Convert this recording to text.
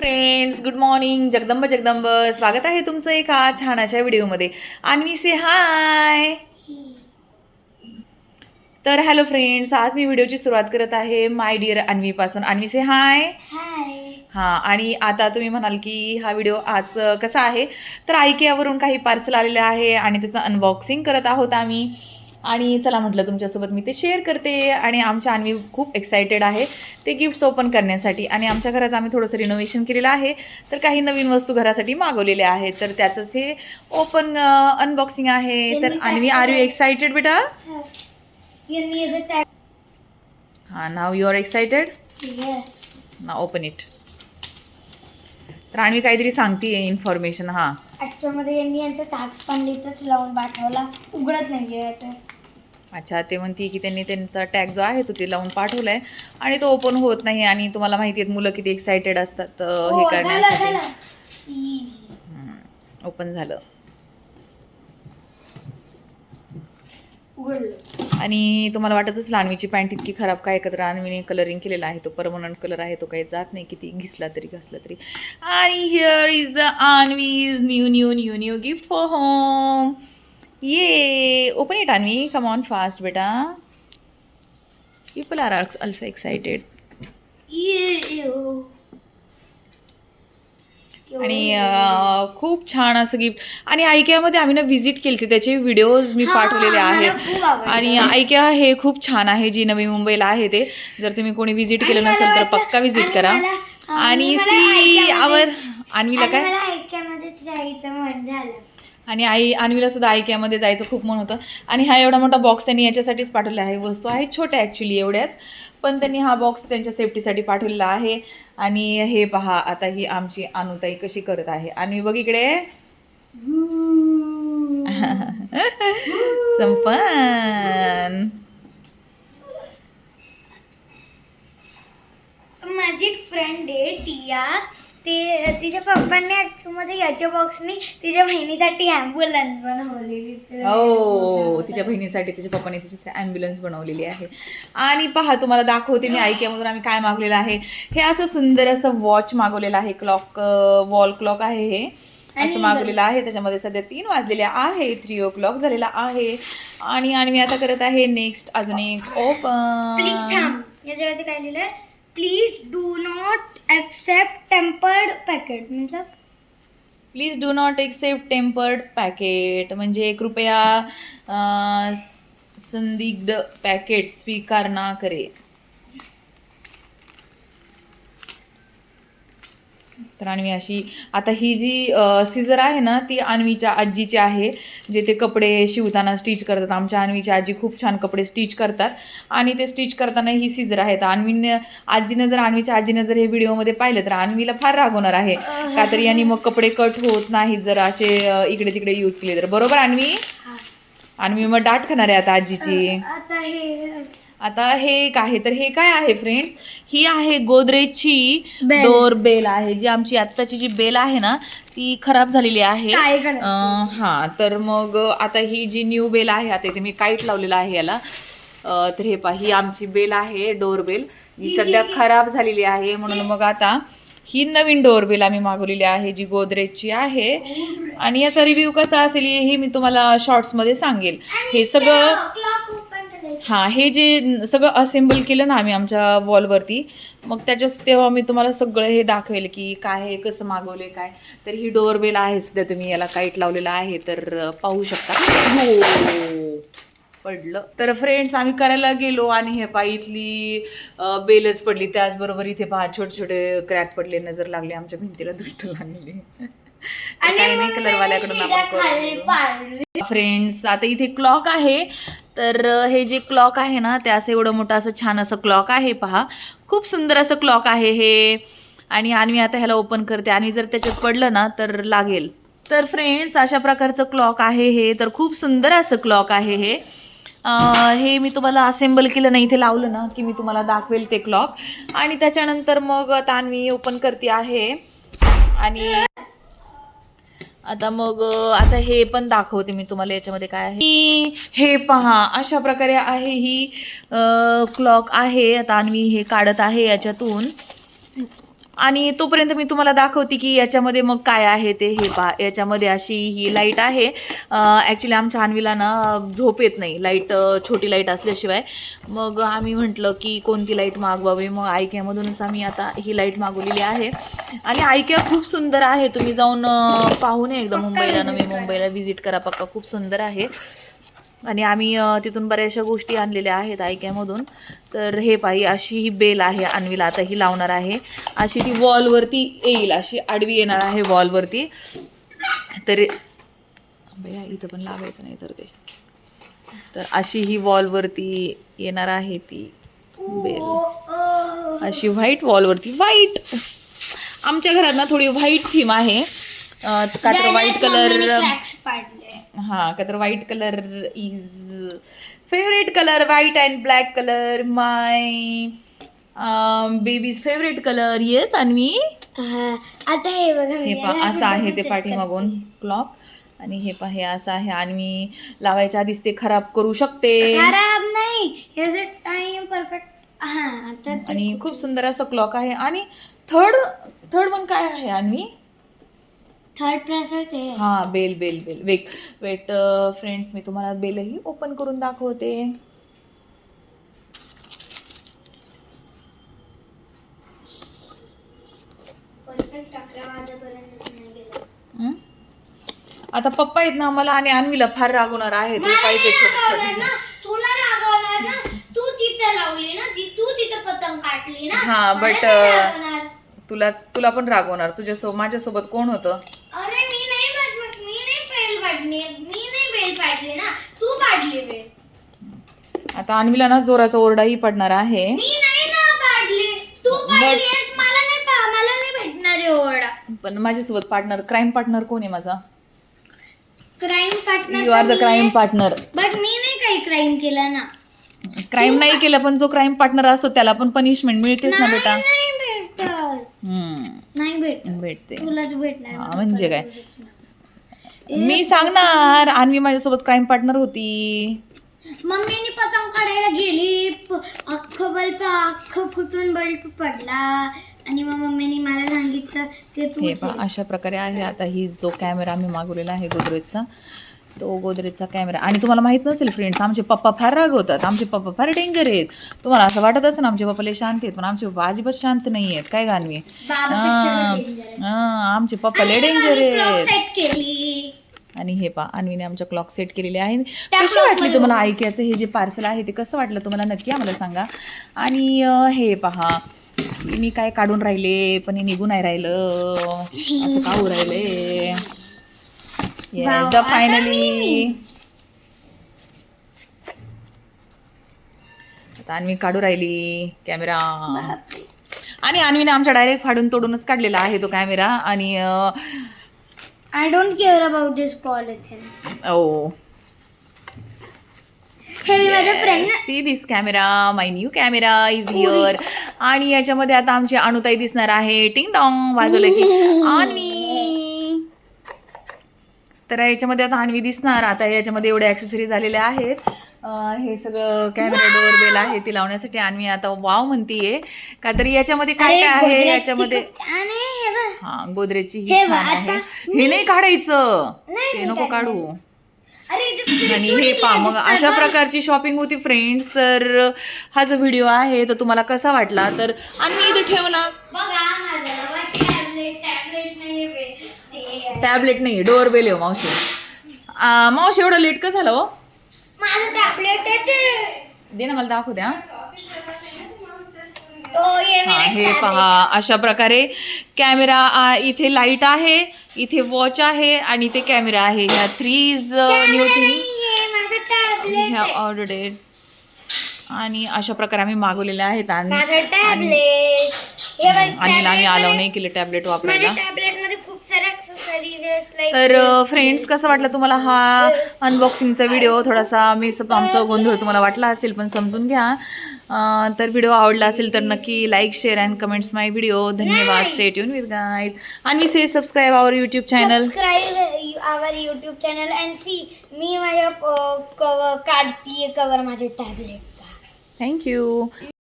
Friends good morning Jagdamb Jagdamb. स्वागत आहे तुमचं एका छान अशा व्हिडिओमध्ये. अन्वी से हाय तर हॅलो फ्रेंड्स आज मी व्हिडिओची सुरुवात करत आहे माय डिअर अन्वीपासून अन्वी से हाय हाय हां आणि आता तुम्ही म्हणाल की हा व्हिडिओ आज कसा आहे? तर आयकेयावरून काही पार्सल आलेलं आहे आणि त्याचं अनबॉक्सिंग करत आहोत आम्ही. आणि चला म्हटलं तुमच्यासोबत मी ते शेअर करते आणि आमच्या अन्वी खूप एक्सायटेड आहे ते गिफ्ट्स ओपन करण्यासाठी. आणि आमच्या घराचं आम्ही थोडंसं रिनोव्हेशन केलेलं आहे. तर काही नवीन वस्तू घरासाठी मागवलेल्या आहेत. तर त्याचंच हे ओपन अनबॉक्सिंग आहे. तर अन्वी आर यू एक्सायटेड बेटा? हां. नाव यू आर एक्सायटेड ना ओपन इट तर काहीतरी सांगते इन्फॉर्मेशन हां ॲक्च्युअलमध्ये यांनी यांचं टॅक्स पण लिहितच लावून पाठवला उघडत नाही आहे तर अच्छा ते म्हणते की त्यांनी त्यांचा टॅग जो आहे तो ते लावून पाठवलाय आणि तो ओपन होत नाही आणि तुम्हाला माहिती आहे मुलं किती एक्सायटेड असतात अं, हे हो, झालं, करण्यासाठी झालं. ई. ओपन झालं उघडलं. आणि तुम्हाला वाटतच लानवीची पॅन्ट इतकी खराब काय एकत्र आणवीने कलरिंग केलेला आहे तो परमनंट कलर आहे तो काही जात नाही किती घिसला तरी घसला तरी. आणि here is the आणवीज new new new new gift for home ये open it Anvi come on fast बेटा पीपल आर ऑल्सो एक्सायटेड. आणि अं, खूप छान असं गिफ्ट. आणि आयकियामध्ये आम्ही ना व्हिजिट केली त्याचे व्हिडिओज मी हा, पाठवलेले मला आहेत. आवडलं. आणि आयकिया हे खूप छान आहे जी नवी मुंबईला आहे ते. जर तुम्ही कोणी व्हिजिट केलं आणि मला नसेल तर पक्का व्हिजिट आणि करा. मला- अं, आणि मला सी आवर अन्वीला आणि काय? मला ऐक्यामध्येच झालं. आणि आई अन्वीला सुद्धा आयकियामध्ये जायचं खूप मन होतं. आणि हा एवढा मोठा बॉक्स त्यांनी याच्यासाठीच पाठवला आहे. वस्तू आहे छोट्या ॲक्च्युली एवढ्याच. पण त्यांनी हा बॉक्स त्यांच्या सेफ्टीसाठी पाठवलेला आहे. आणि हे पहा आता ही आमची अनुताई कशी करत आहे. आणि बघ इकडे. संपन. माझी एक फ्रेंड आहे टिया. ते तिच्या पप्पांनी ॲक्च्युअली याच्या बॉक्सनी तिच्या बहिणीसाठी ॲम्ब्युलन्स बनवलेली. हो तिच्या बहिणीसाठी तिच्या पप्पाने तिची ॲम्ब्युलन्स बनवलेली आहे. आणि पहा तुम्हाला दाखवते मी ऐक्यामधून आम्ही काय मागवलेलं आहे. हे असं सुंदर असं वॉच मागवलेलं आहे. क्लॉक वॉल क्लॉक आहे हे. असं मागवलेलं आहे. त्याच्यामध्ये सध्या तीन वाजलेले आहे. थ्री ओ क्लॉक झालेला आहे. आणि आणि मी आता करत आहे नेक्स्ट अजून एक ओपन याच्यावरती काय लिहिलंय? Please do not accept tampered packet म्हणजे please do not accept tampered packet म्हणजे कृपया अं, स- संदिग्ध पॅकेट स्वीकार ना करे. तर आणवी अशी आता ही जी सीझर आहे ना ती अन्वीच्या आजीची आहे जे ते कपडे शिवताना स्टिच करतात. आमच्या अन्वीची आजी खूप छान कपडे स्टिच करतात. आणि ते स्टिच करताना ही सीझर आहे. तर अन्वीने आजीनं जर अन्वीच्या आजीनं जर हे व्हिडिओमध्ये पाहिलं तर अन्वीला फार रागवणार आहे. का तर यांनी मग कपडे कट होत नाहीत जर असे इकडे तिकडे यूज केले तर. बरोबर अन्वी? अन्वी मग डाट खाणार आहे आता आजीची. आता हे हे एक आहे. तर हे काय आहे फ्रेंड्स ही आहे गोदरेजची Bell. डोर बेल आहे जी आमची आत्ताची जी बेल आहे ना ती खराब झालेली आहे. काळे कलर अं, हा तर मग आता ही जी न्यू बेल आहे आता इथे मी काईट लावलेला आहे याला. अं, तर हे पहा ही आमची बेल आहे डोर बेल. जी सध्या खराब झालेली आहे म्हणून मग आता ही नवीन डोरबेल आम्ही मागवलेली आहे जी गोदरेजची आहे. आणि याचा रिव्ह्यू कसा असेल हे मी तुम्हाला शॉर्ट्समध्ये सांगेल. हे सगळं हां हे जे सगळं असेंबल केलं ना आम्ही आमच्या वॉलवरती मग त्याच्याच तेव्हा मी तुम्हाला सगळं हे दाखवेल की काय आहे कसं मागवले काय. तर ही डोअरबेल आहे सध्या तुम्ही याला काईट लावलेला आहे तर पाहू शकता. हो. पडलं. तर फ्रेंड्स आम्ही करायला गेलो आणि हे पहा इथली बेलच पडली. त्याचबरोबर इथे पहा छोटे छोटे क्रॅक पडले नजर लागली आमच्या भिंतीला दुष्ट लागलेली तर काही नाही कलरवाल्याकडून आपण फ्रेंड्स आता इथे क्लॉक आहे. तर हे जे क्लॉक आहे ना ते असं एवढं मोठं असं छान असं क्लॉक आहे पहा. खूप सुंदर असं क्लॉक आहे हे. आणि आणवी आता ह्याला ओपन करते. आणि जर त्याच्यात पडलं ना तर लागेल. तर फ्रेंड्स अशा प्रकारचं क्लॉक आहे हे. तर खूप सुंदर असं क्लॉक आहे हे. हे मी तुम्हाला असेंबल केलं नाही इथे लावलं ना की मी तुम्हाला दाखवेल ते क्लॉक. आणि त्याच्यानंतर मग आता ओपन करते आहे. आणि आता मग आता हे पण दाखवते मी तुम्हाला याच्यामध्ये काय आहे. हे पहा अशा प्रकारे आहे ही क्लॉक आहे. आता अन्वी हे काढत आहे याच्यातून. आणि तोपर्यंत मी तुम्हाला दाखवते की याच्यामध्ये मग काय आहे ते हे पहा. याच्यामध्ये अशी ही लाइट आहे. ॲक्च्युली आमच्या अन्वीला ना झोप येत नाही. लाइट छोटी लाइट असल्याशिवाय. मग आम्ही म्हटलं की कोणती लाइट मागवावी? मग आयक्यामधूनच आम्ही आता ही लाइट मागवलेली आहे. आणि आयक्या खूप सुंदर आहे. तुम्ही जाऊन अं, पाहून या एकदा मुंबईला. नवी. मुंबईला व्हिजिट करा. पक्का खूप सुंदर आहे. आणि आम्ही तिथून बऱ्याचशा गोष्टी आणलेल्या आहेत आयक्यामधून. तर हे पाही अशी ही बेल आहे अन्वीला आता ही लावणार आहे. अशी ती वॉलवरती येईल अशी आडवी येणार आहे वॉलवरती. तर बया इथं पण लावायचं नाही तर ते. तर अशी ही वॉलवरती येणार आहे ती बेल. अशी व्हाईट वॉलवरती व्हाईट. आमच्या घरात ना थोडी व्हाईट थीम आहे. का तर व्हाईट कलर हा का तर white colour is favourite colour white and black colour my baby's favourite colour yes Anvi आता हे बघा हे मी पा याला असं आहे ते check पाठीमागून क्लॉक आणि हे पा हे असं आहे आणि लावायच्या आधीच ते खराब करू शकते. खराब नाही टाइम परफेक्ट हा आता ते आणि खूप सुंदर असं क्लॉक आहे. आणि थर्ड थर्ड पण काय आहे अन्वी थर्ड प्रेसर ते. हा bell bell bell. Wait wait friends मी तुम्हाला बेलही ओपन करून दाखवते? आता पप्पा आहेत ना आम्हाला आणि अन्वीला फार रागवणार आहे. ते पाहिजे छोटे छोटे. ना. तुला रागवणार ना. तू तिथे लावली ना ती तू तिथे पतंग काढली ना हा, मला रागवणार. तुला तुला पण रागवणार. तुझ्यासोबत माझ्यासोबत कोण होतं अरे मी नाही पाठवत मी नाही बेल पाडली मी नाही बेल पाडली ना तू पाडली आता अन्वीला ना जोराचा ओरडाही पडणार आहे. मी नाही ना पाडली. तू पाडली मला नाही पा मला नाही भेटणार आहे ओरडा. पण माझ्यासोबत पार्टनर क्राईम पार्टनर कोण आहे माझा? Crime partner you are the crime partner but मी नाही काही क्राईम केलं ना. क्राईम नाही केलं पण जो क्राईम पार्टनर असतो त्याला पण पनिशमेंट मिळतेच ना बेटा. नाही भेटत. हम्म, नाही भेटत. भेटते. तुलाच भेटणार. हा, म्हणजे काय? मी सांगणार अन्वी माझ्यासोबत क्राईम पार्टनर होती. मम्मीने पतंग काढायला गेली. प- अख्खं बल्ब अख्खं फुटून बल्ब पडला. आणि मग मम्मीने मला सांगितलं ते तू हे पहा अशा प्रकारे आहे आता ही जो कॅमेरा आम्ही मागवलेला आहे गोदरेजचा. तो गोदरेजचा कॅमेरा आणि तुम्हाला माहीत नसेल फ्रेंड्स आमचे पप्पा फार रागवतात आमचे पप्पा फार डेंजर आहेत. तुम्हाला असं वाटत असेल ना आमचे पप्पा लय शांत आहेत पण आमचे पप्पा अजिबात शांत नाही आहेत. काय गाणवी? आमचे पप्पा लय डेंजर आहेत. सेट केली. आणि हे पहा अन्वीने आमच्या क्लॉक सेट केलेले आहे. कशी वाटली तुम्हाला ऐकायचं? हे जे पार्सल आहे ते कसं वाटलं तुम्हाला? नक्की आम्हाला सांगा. आणि हे पहा मी काय काढून राहिले? पण हे निघून नाही राहिलं. असं का होऊ राहिले? फायनली आता अन्वी काढू राहिली कॅमेरा आणि अन्वीने आमच्या डायरेक्ट फाडून तोडूनच काढलेला आहे तो कॅमेरा आणि don't care about this polythene oh हे मी माझ्या friend see this camera my new camera is here आणि याच्यामध्ये आता आमची अनुताई दिसणार आहे. टिंग डॉंग वाजवलं की आणि तर याच्यामध्ये आता अन्वी दिसणार. आता याच्यामध्ये एवढे ॲक्सेसरीज आलेले आहेत. अं, हे सगळं कॅमेरा डोअर बेल आहे ती लावण्यासाठी अन्वी आता वाव म्हणतीये. का तरी याच्यामध्ये काय काय आहे? याच्यामध्ये आणि हे हा गोदरेजची ही हे छान बघ, आहे. आता हे नाही काढायचं. नाही, ते नाही नको काढू. अरे इथे आणि हे पा मग अशा प्रकारची शॉपिंग होती फ्रेंड्स तर हा जो व्हिडिओ आहे तो तुम्हाला कसा वाटला? तर आणि इथे ठेव ना. बघा माझ्या टॅबलेट टॅबलेट नाही बे. ते टॅबलेट नाही डोअर बेल आहे हो, मावशी. आ, मावशी एवढं लेट का झालं हो? माझं टॅबलेट आहे ते. दे ना मला दाखवू द्या. हा मेरा हे पहा अशा प्रकारे कॅमेरा इथे लाइट आहे इथे वॉच आहे आणि इथे कॅमेरा आहे. ह्या थ्री इज न्यू थिंग ह्या ऑर्डर आणि अशा प्रकारे आम्ही मागवलेल्या आहेत आणि माझं टॅबलेट हे बघ आणि आम्ही tablet अलाव नाही केले टॅबलेट वापरायला. माझ्या टॅबलेटमध्ये खूप सारे ऍक्सेसरीज आहेत तर फ्रेंड्स कसं वाटलं तुम्हाला हा अनबॉक्सिंगचा व्हिडिओ थोडासा मिस आमचा गोंधळ तुम्हाला वाटला असेल पण समजून घ्या. अं, तर व्हिडिओ आवडला असेल तर नक्की like share and comments my video धन्यवाद. स्टे ट्यून विथ गाईज आणि say subscribe our YouTube channel subscribe our YouTube channel and see me माझ्या कवर काढतीये कवर माझ्या टॅबलेट Thank you.